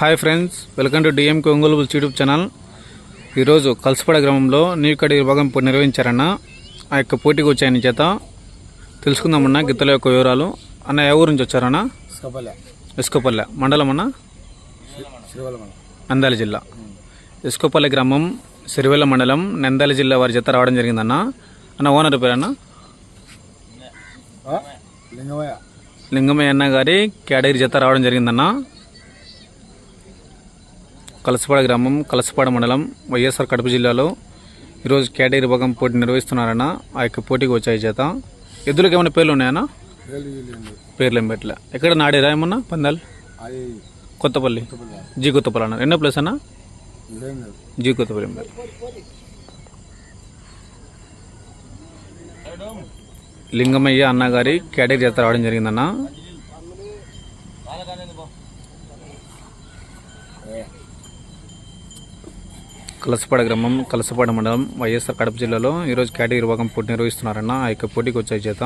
Hi friends welcome to DMK Ongole bulls YouTube channel. ఈరోజు కలసపడ గ్రామంలో నీకడి విభాగం పో- నిర్వహించారన్న ఆ యొక్క పోటీకి వచ్చాయని చేత తెలుసుకుందామన్న గిత్తల యొక్క వివరాలు. అన్న ఏ ఊరు నుంచి వచ్చారన్న? ఇసుకపల్లె మండలం అన్న? నంద్యాల జిల్లా. ఇసుకపల్లె గ్రామం సిరివెల్ల మండలం నంద్యాల జిల్లా వారి జత రావడం జరిగిందన్న. అన్న ఓనర్ పేరన్న? లింగమయ్య. లింగమయ్య అన్న గారి కేటగిరీ జత రావడం జరిగిందన్న. కలసపాడ గ్రామం కలసపాడ మండలం వైఎస్ఆర్ కడప జిల్లాలో ఈరోజు కేటగిరీ భాగం పోటీ నిర్వహిస్తున్నారన్న ఆ యొక్క పోటీకి వచ్చాయి చేత. ఎద్దులకు ఏమైనా పేర్లు ఉన్నాయన్నా? పేర్లు ఏం పెట్టలే. ఎక్కడ నాడేరా ఏమన్నా? పందాలు? కొత్తపల్లి. జీ కొత్తపల్లి అన్న. ఎన్నో ప్లేస్ అన్న? జీ కొత్తపల్లి లింగమయ్య అన్న గారి కేటగిరీ చేత రావడం జరిగిందన్న. కలసపాడ గ్రామం కలసపాడ మండలం వైఎస్ఆర్ కడప జిల్లాలో ఈరోజు కేటగిరీ విభాగం పోటీ నిర్వహిస్తున్నారన్న ఆ యొక్క పోటీకి వచ్చే చేత.